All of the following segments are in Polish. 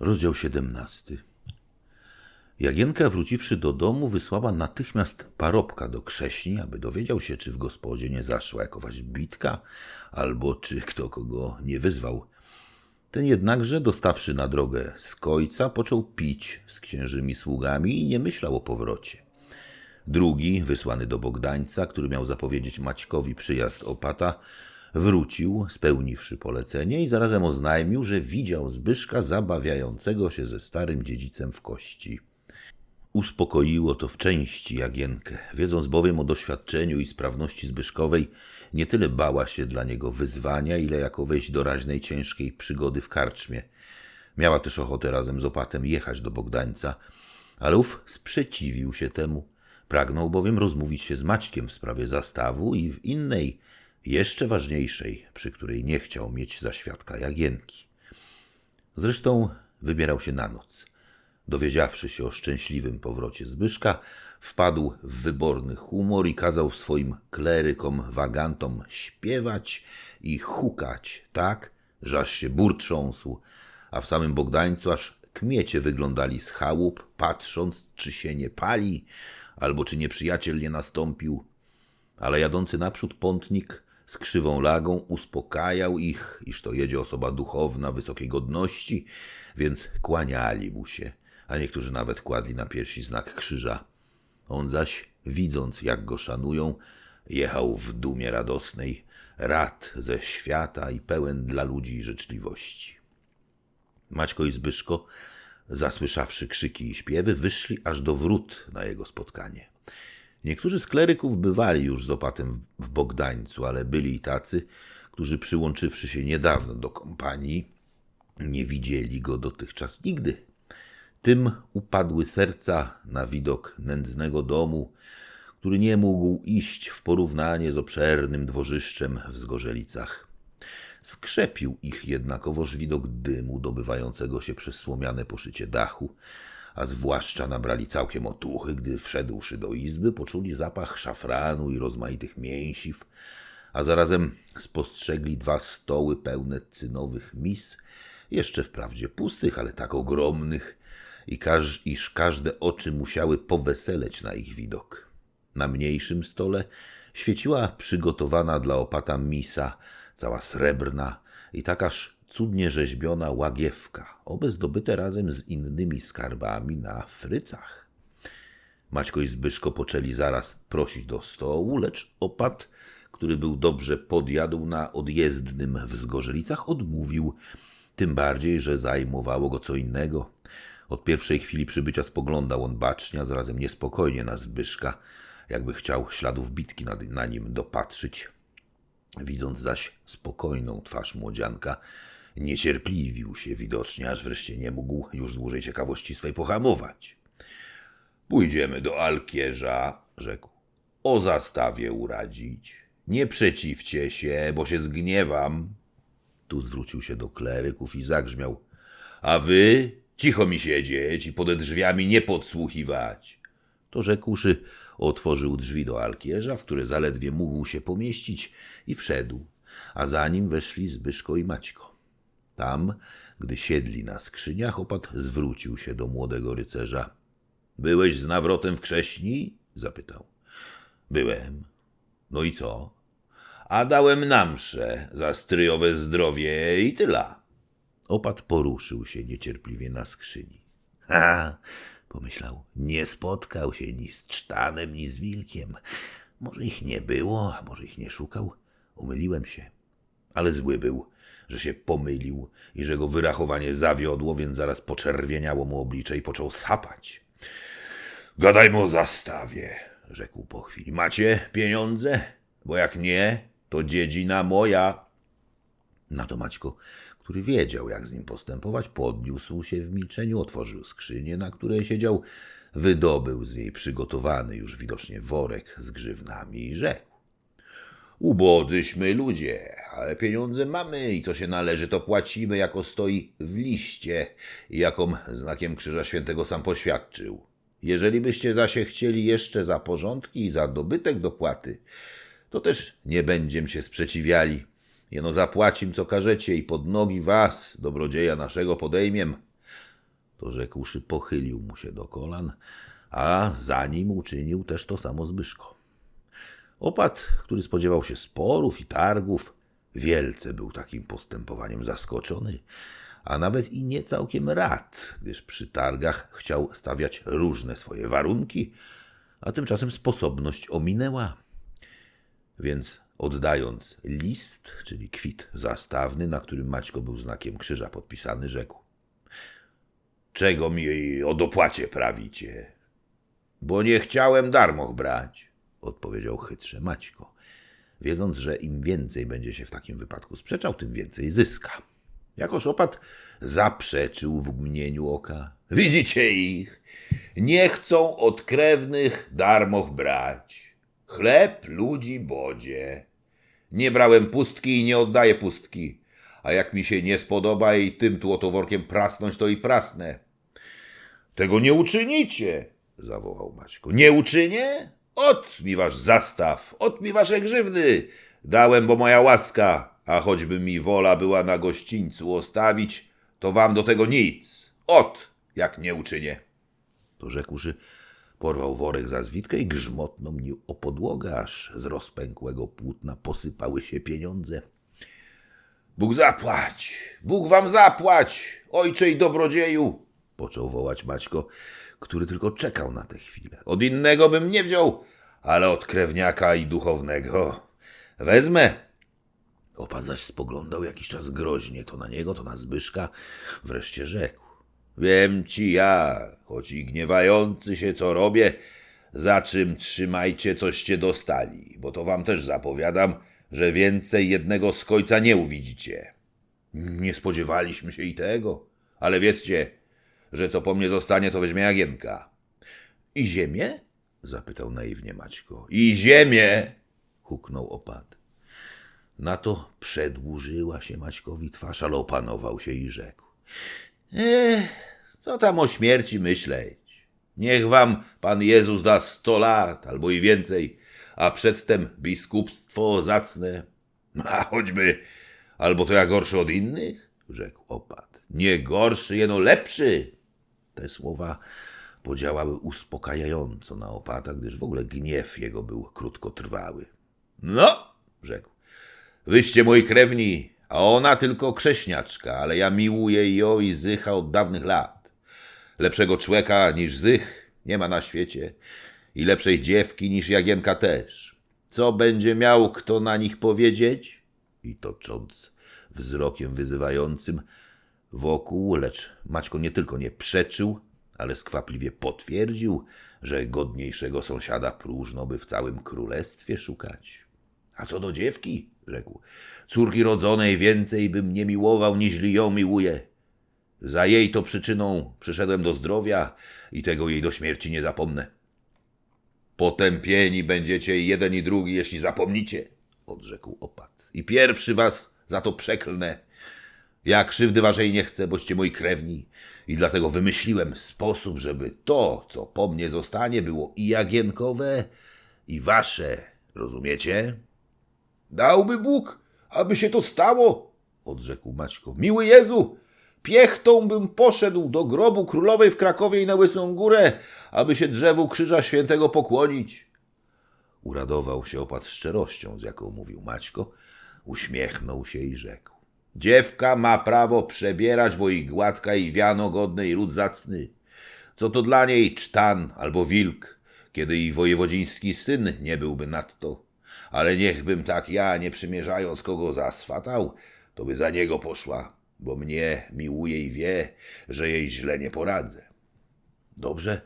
Rozdział 17. Jagienka wróciwszy do domu, wysłała natychmiast parobka do krześni, aby dowiedział się, czy w gospodzie nie zaszła jakaś bitka, albo czy kto kogo nie wyzwał. Ten jednakże, dostawszy na drogę z kojca, począł pić z księżymi sługami i nie myślał o powrocie. Drugi, wysłany do Bogdańca, który miał zapowiedzieć Maćkowi przyjazd opata, wrócił, spełniwszy polecenie i zarazem oznajmił, że widział Zbyszka zabawiającego się ze starym dziedzicem w kości. Uspokoiło to w części Jagienkę, wiedząc bowiem o doświadczeniu i sprawności Zbyszkowej, nie tyle bała się dla niego wyzwania, ile jakoweś doraźnej ciężkiej przygody w karczmie. Miała też ochotę razem z opatem jechać do Bogdańca, ale ów sprzeciwił się temu. Pragnął bowiem rozmówić się z Maćkiem w sprawie zastawu i w innej, jeszcze ważniejszej, przy której nie chciał mieć za świadka Jagienki. Zresztą wybierał się na noc. Dowiedziawszy się o szczęśliwym powrocie Zbyszka, wpadł w wyborny humor i kazał swoim klerykom, wagantom śpiewać i hukać tak, że aż się bór trząsł, a w samym Bogdańcu aż kmiecie wyglądali z chałup, patrząc, czy się nie pali, albo czy nieprzyjaciel nie nastąpił. Ale jadący naprzód pątnik z krzywą lagą uspokajał ich, iż to jedzie osoba duchowna, wysokiej godności, więc kłaniali mu się, a niektórzy nawet kładli na piersi znak krzyża. On zaś, widząc jak go szanują, jechał w dumie radosnej, rad ze świata i pełen dla ludzi życzliwości. Maćko i Zbyszko, zasłyszawszy krzyki i śpiewy, wyszli aż do wrót na jego spotkanie. Niektórzy z kleryków bywali już z opatem w Bogdańcu, ale byli i tacy, którzy przyłączywszy się niedawno do kompanii, nie widzieli go dotychczas nigdy. Tym upadły serca na widok nędznego domu, który nie mógł iść w porównanie z obszernym dworzyszczem w Zgorzelicach. Skrzepił ich jednakowoż widok dymu dobywającego się przez słomiane poszycie dachu, a zwłaszcza nabrali całkiem otuchy, gdy wszedłszy do izby, poczuli zapach szafranu i rozmaitych mięsiw, a zarazem spostrzegli dwa stoły pełne cynowych mis, jeszcze wprawdzie pustych, ale tak ogromnych, i każ, iż każde oczy musiały poweseleć na ich widok. Na mniejszym stole świeciła przygotowana dla opata misa, cała srebrna i takaż cudnie rzeźbiona łagiewka, obe zdobyte razem z innymi skarbami na frycach. Maćko i Zbyszko poczęli zaraz prosić do stołu, lecz opat, który był dobrze podjadł na odjezdnym w Zgorzelicach, odmówił, tym bardziej, że zajmowało go co innego. Od pierwszej chwili przybycia spoglądał on bacznie, zarazem niespokojnie na Zbyszka, jakby chciał śladów bitki na, na nim dopatrzyć. Widząc zaś spokojną twarz młodzianka, niecierpliwił się widocznie, aż wreszcie nie mógł już dłużej ciekawości swej pohamować. Pójdziemy do Alkierza, rzekł. O zastawie uradzić. Nie przeciwcie się, bo się zgniewam. Tu zwrócił się do kleryków i zagrzmiał. A wy cicho mi siedzieć i pode drzwiami nie podsłuchiwać. To rzekłszy, otworzył drzwi do alkierza, w które zaledwie mógł się pomieścić i wszedł, a za nim weszli Zbyszko i Maćko. Tam, gdy siedli na skrzyniach, opat zwrócił się do młodego rycerza. Byłeś z nawrotem w krześni? zapytał. Byłem. No i co? A dałem na mszę za stryjowe zdrowie i tyla. Opat poruszył się niecierpliwie na skrzyni. Ha, pomyślał, nie spotkał się ni z cztanem, ni z wilkiem. Może ich nie było, a może ich nie szukał. Umyliłem się. Ale zły był, że się pomylił i że go wyrachowanie zawiodło, więc zaraz poczerwieniało mu oblicze i począł sapać. Gadajmy o zastawie, rzekł po chwili. Macie pieniądze? Bo jak nie, to dziedzina moja. Na to Maćko, który wiedział, jak z nim postępować, podniósł się w milczeniu, otworzył skrzynię, na której siedział, wydobył z niej przygotowany już widocznie worek z grzywnami i rzekł. Ubodzyśmy ludzie, ale pieniądze mamy i co się należy, to płacimy, jako stoi w liście i jaką znakiem Krzyża Świętego sam poświadczył. Jeżeli byście zaś chcieli jeszcze za porządki i za dobytek dopłaty, to też nie będziem się sprzeciwiali. Jeno zapłacim, co każecie i pod nogi was, dobrodzieja naszego, podejmiem. To rzekłszy, pochylił mu się do kolan, a za nim uczynił też to samo Zbyszko. Opat, który spodziewał się sporów i targów, wielce był takim postępowaniem zaskoczony, a nawet i nie całkiem rad, gdyż przy targach chciał stawiać różne swoje warunki, a tymczasem sposobność ominęła. Więc oddając list, czyli kwit zastawny, na którym Maćko był znakiem krzyża podpisany, rzekł. Czego mi o dopłacie prawicie? Bo nie chciałem darmoch brać, odpowiedział chytrze Maćko, wiedząc, że im więcej będzie się w takim wypadku sprzeczał, tym więcej zyska. Jakoż opat zaprzeczył w mgnieniu oka. Widzicie ich? Nie chcą od krewnych darmoch brać. Chleb ludzi bodzie. Nie brałem pustki i nie oddaję pustki. A jak mi się nie spodoba i tym tu oto workiem prasnąć, to i prasnę. Tego nie uczynicie, zawołał Maćko. Nie uczynię? Ot mi wasz zastaw, ot mi wasze grzywny. Dałem, bo moja łaska, a choćby mi wola była na gościńcu ostawić, to wam do tego nic. Ot, jak nie uczynię. To rzekłszy, porwał worek za zwitkę i grzmotną nim o podłogę, aż z rozpękłego płótna posypały się pieniądze. Bóg zapłać! Bóg wam zapłać! Ojcze i dobrodzieju! Począł wołać Maćko, który tylko czekał na tę chwilę. Od innego bym nie wziął, ale od krewniaka i duchownego wezmę. Opa zaś spoglądał jakiś czas groźnie, to na niego, to na Zbyszka, wreszcie rzekł. Wiem ci ja, choć i gniewający się co robię, za czym trzymajcie coście dostali, bo to wam też zapowiadam, że więcej jednego skojca nie uwidzicie. Nie spodziewaliśmy się i tego, ale wiedzcie, że co po mnie zostanie, to weźmie Jagienka. I ziemię? zapytał naiwnie Maćko. I ziemię! huknął opat. Na to przedłużyła się Maćkowi twarz, ale opanował się i rzekł. Ech, co tam o śmierci myśleć? Niech wam Pan Jezus da sto lat albo i więcej, a przedtem biskupstwo zacne. A choćby, albo to ja gorszy od innych? Rzekł opat. Nie gorszy, jeno lepszy. Te słowa podziałały uspokajająco na opata, gdyż w ogóle gniew jego był krótkotrwały. No, rzekł, wyście moi krewni, a ona tylko krześniaczka, ale ja miłuję ją i Zycha od dawnych lat. Lepszego człeka niż Zych nie ma na świecie i lepszej dziewki niż Jagienka też. Co będzie miał kto na nich powiedzieć? I tocząc wzrokiem wyzywającym wokół, lecz Maćko nie tylko nie przeczył, ale skwapliwie potwierdził, że godniejszego sąsiada próżno by w całym królestwie szukać. A co do dziewki, rzekł, córki rodzonej więcej bym nie miłował, niż ją miłuję. Za jej to przyczyną przyszedłem do zdrowia i tego jej do śmierci nie zapomnę. Potępieni będziecie jeden i drugi, jeśli zapomnicie, odrzekł opat. I pierwszy was za to przeklnę. Ja krzywdy waszej nie chcę, boście moi krewni i dlatego wymyśliłem sposób, żeby to, co po mnie zostanie, było i jagienkowe, i wasze. Rozumiecie? Dałby Bóg, aby się to stało, odrzekł Maćko. Miły Jezu, piechtą bym poszedł do grobu królowej w Krakowie i na Łysą Górę, aby się drzewu Krzyża Świętego pokłonić. Uradował się opat szczerością, z jaką mówił Maćko, uśmiechnął się i rzekł. Dziewka ma prawo przebierać, bo i gładka i wiano godny i ród zacny. Co to dla niej cztan albo wilk, kiedy i wojewodziński syn nie byłby nadto. Ale niechbym tak ja, nie przymierzając kogo zaswatał, to by za niego poszła, bo mnie miłuje i wie, że jej źle nie poradzę. Dobrze,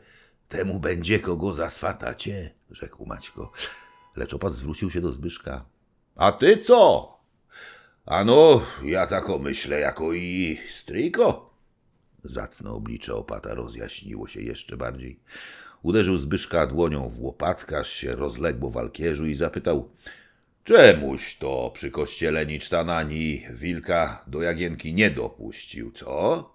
temu będzie kogo zaswatacie, rzekł Maćko. Lecz opat zwrócił się do Zbyszka. A ty co? Ano, ja tako myślę, jako i stryjko. Zacne oblicze opata rozjaśniło się jeszcze bardziej. Uderzył Zbyszka dłonią w łopatkę, aż się rozległo w alkierzu i zapytał Czemuś to przy kościele ni wilka do Jagienki nie dopuścił, co?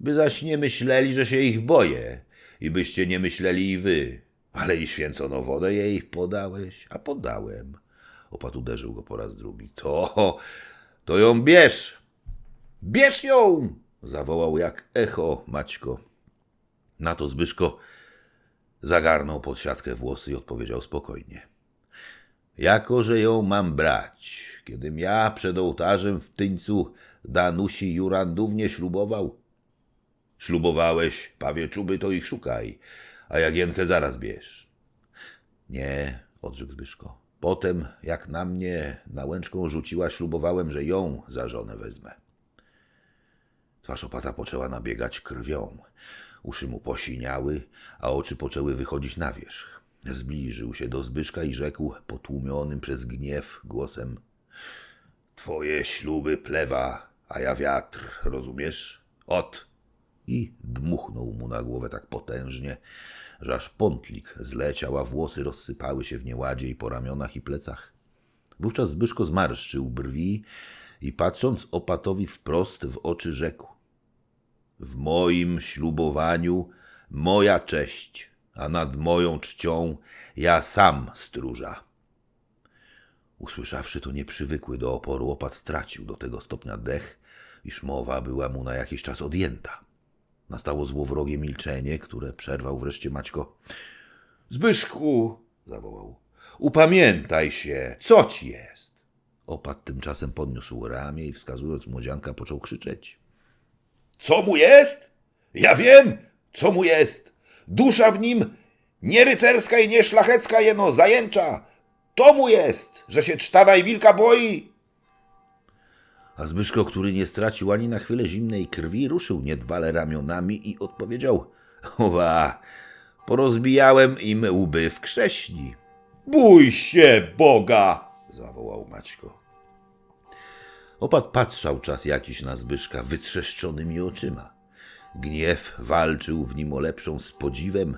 By zaś nie myśleli, że się ich boję i byście nie myśleli i wy. Ale i święcono wodę jej podałeś, a podałem. Opat uderzył go po raz drugi. To, to ją bierz. Bierz ją! zawołał jak echo Maćko. Na to Zbyszko zagarnął pod siatkę włosy i odpowiedział spokojnie. Jako, że ją mam brać, kiedym ja przed ołtarzem w Tyńcu Danusi Jurandównie ślubował? Ślubowałeś, pawie czuby, to ich szukaj, a Jagienkę zaraz bierz. Nie, odrzekł Zbyszko. Potem, jak na mnie na łęczką rzuciła, ślubowałem, że ją za żonę wezmę. Twarz opata poczęła nabiegać krwią. Uszy mu posiniały, a oczy poczęły wychodzić na wierzch. Zbliżył się do Zbyszka i rzekł potłumionym przez gniew głosem Twoje śluby plewa, a ja wiatr, rozumiesz? Ot! I dmuchnął mu na głowę tak potężnie, że aż pątlik zleciał, a włosy rozsypały się w nieładzie i po ramionach i plecach. Wówczas Zbyszko zmarszczył brwi i patrząc opatowi wprost w oczy rzekł w moim ślubowaniu moja cześć, a nad moją czcią ja sam stróża. Usłyszawszy to nieprzywykły do oporu opat stracił do tego stopnia dech, iż mowa była mu na jakiś czas odjęta. Nastało złowrogie milczenie, które przerwał wreszcie Maćko. Zbyszku, zawołał, upamiętaj się, co ci jest? Opat tymczasem podniósł ramię i wskazując młodzianka począł krzyczeć. Co mu jest? Ja wiem, co mu jest. Dusza w nim nie rycerska i nie szlachecka jeno zajęcza. To mu jest, że się cztana i wilka boi. A Zbyszko, który nie stracił ani na chwilę zimnej krwi, ruszył niedbale ramionami i odpowiedział: Owa, porozbijałem im łby w krześni. Bój się Boga! zawołał Maćko. Opat patrzał czas jakiś na Zbyszka wytrzeszczonymi oczyma. Gniew walczył w nim o lepszą z podziwem,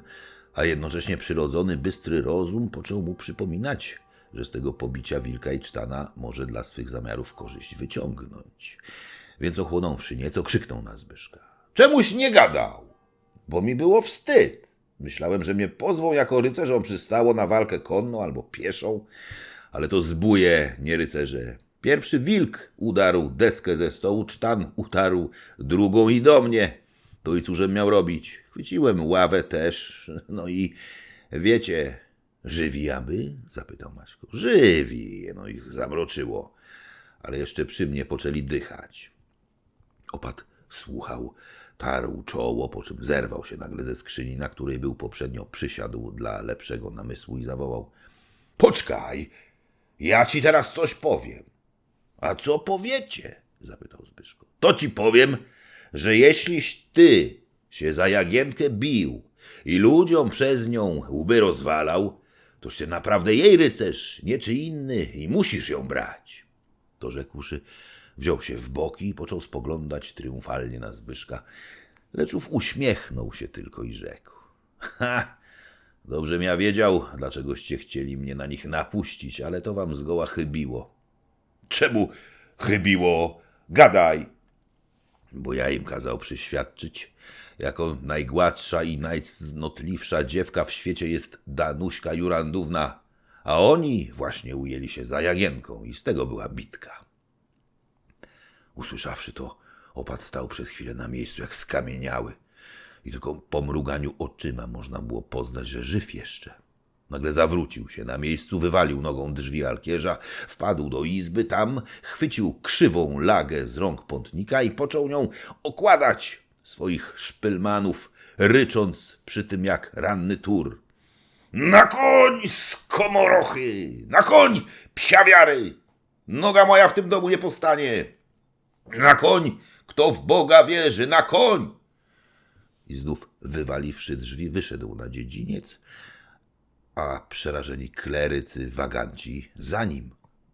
a jednocześnie przyrodzony, bystry rozum począł mu przypominać, że z tego pobicia wilka i cztana może dla swych zamiarów korzyść wyciągnąć. Więc ochłonąwszy nieco, krzyknął na Zbyszka. Czemuś nie gadał? Bo mi było wstyd. Myślałem, że mnie pozwą jako rycerzom przystało na walkę konną albo pieszą, ale to zbóje, nie rycerze. Pierwszy wilk udarł deskę ze stołu, cztan utarł drugą i do mnie. To i cóżem miał robić? Chwyciłem ławę też, no i wiecie, żywi aby? zapytał Maćko. Żywi, no ich zamroczyło, ale jeszcze przy mnie poczęli dychać. Opat słuchał, tarł czoło, po czym zerwał się nagle ze skrzyni, na której był poprzednio przysiadł dla lepszego namysłu i zawołał. Poczkaj, ja ci teraz coś powiem. A co powiecie? zapytał Zbyszko. To ci powiem, że jeśliś ty się za Jagienkę bił i ludziom przez nią łby rozwalał, toż ty naprawdę jej rycerz, nie czy inny i musisz ją brać. To rzekłszy, wziął się w boki i począł spoglądać triumfalnie na Zbyszka, lecz ów uśmiechnął się tylko i rzekł. Ha! Dobrze ja wiedział, dlaczegoście chcieli mnie na nich napuścić, ale to wam zgoła chybiło. Czemu chybiło? Gadaj! Bo ja im kazał przyświadczyć, jako najgładsza i najcnotliwsza dziewka w świecie jest Danuśka Jurandówna, a oni właśnie ujęli się za Jagienką i z tego była bitka. Usłyszawszy to, opat stał przez chwilę na miejscu jak skamieniały i tylko po mruganiu oczyma można było poznać, że żyw jeszcze. Nagle zawrócił się na miejscu, wywalił nogą drzwi alkierza, wpadł do izby, tam chwycił krzywą lagę z rąk pątnika i począł nią okładać swoich szpylmanów, rycząc przy tym jak ranny tur. Na koń, skomorochy! Na koń, psiawiary! Noga moja w tym domu nie powstanie! Na koń, kto w Boga wierzy, na koń! I znów, wywaliwszy drzwi, wyszedł na dziedziniec, a przerażeni klerycy, waganci za nim.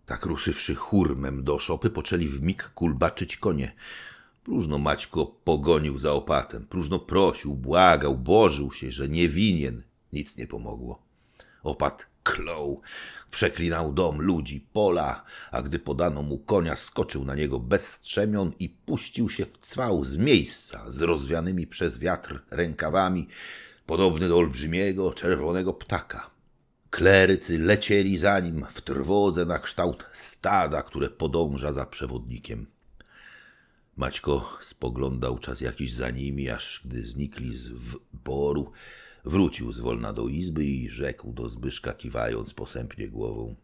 Tak ruszywszy hurmem do szopy, poczęli w mig kulbaczyć konie. Próżno Maćko pogonił za opatem, próżno prosił, błagał, bożył się, że nie winien. Nic nie pomogło. Opat klął, przeklinał dom, ludzi, pola, a gdy podano mu konia, skoczył na niego bez strzemion i puścił się w cwał z miejsca, z rozwianymi przez wiatr rękawami, podobny do olbrzymiego, czerwonego ptaka. Klerycy lecieli za nim w trwodze na kształt stada, które podąża za przewodnikiem. Maćko spoglądał czas jakiś za nimi, aż gdy znikli z boru, wrócił zwolna do izby i rzekł do Zbyszka, kiwając posępnie głową.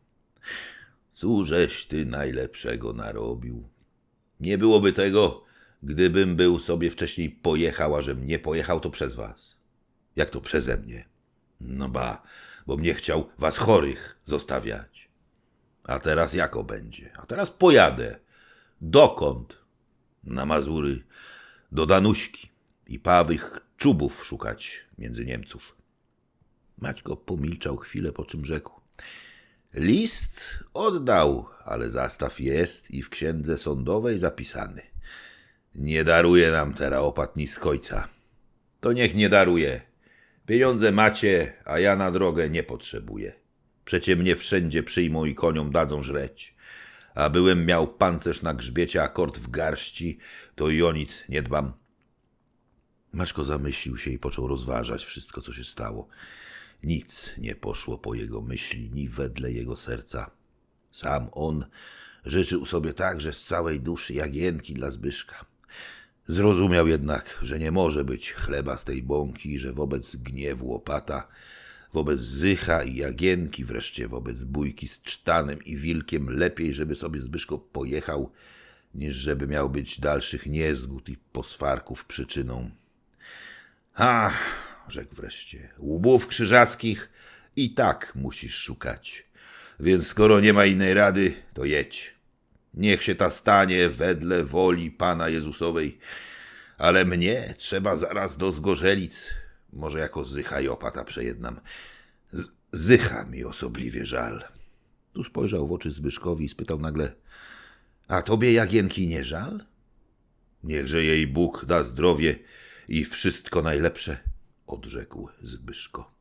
Cóżeś ty najlepszego narobił? Nie byłoby tego, gdybym był sobie wcześniej pojechał, a żem nie pojechał, to przez was. Jak to przeze mnie? No ba, bo mnie chciał was chorych zostawiać. A teraz jako będzie? A teraz pojadę. Dokąd? Na Mazury, do Danuśki i pawych czubów szukać między Niemców. Maćko pomilczał chwilę, po czym rzekł. List oddał, ale zastaw jest i w księdze sądowej zapisany. Nie daruje nam teraz opatni z kojca. To niech nie daruje. Pieniądze macie, a ja na drogę nie potrzebuję. Przecie mnie wszędzie przyjmą i koniom dadzą żreć. A byłem miał pancerz na grzbiecie, a kort w garści, to i o nic nie dbam. Maczko zamyślił się i począł rozważać wszystko, co się stało. Nic nie poszło po jego myśli, ni wedle jego serca. Sam on życzył sobie także z całej duszy jagienki dla Zbyszka. Zrozumiał jednak, że nie może być chleba z tej bąki, że wobec gniewu łopata, wobec zycha i jagienki, wreszcie wobec bójki z cztanem i wilkiem lepiej, żeby sobie Zbyszko pojechał, niż żeby miał być dalszych niezgód i poswarków przyczyną. Ha, rzekł wreszcie, łbów krzyżackich i tak musisz szukać. Więc skoro nie ma innej rady, to jedź. Niech się ta stanie wedle woli Pana Jezusowej, ale mnie trzeba zaraz do Zgorzelic. Może jako zycha i opata przejednam. Z zycha mi osobliwie żal. Tu spojrzał w oczy Zbyszkowi i spytał nagle, a tobie Jagienki nie żal? Niechże jej Bóg da zdrowie i wszystko najlepsze, odrzekł Zbyszko.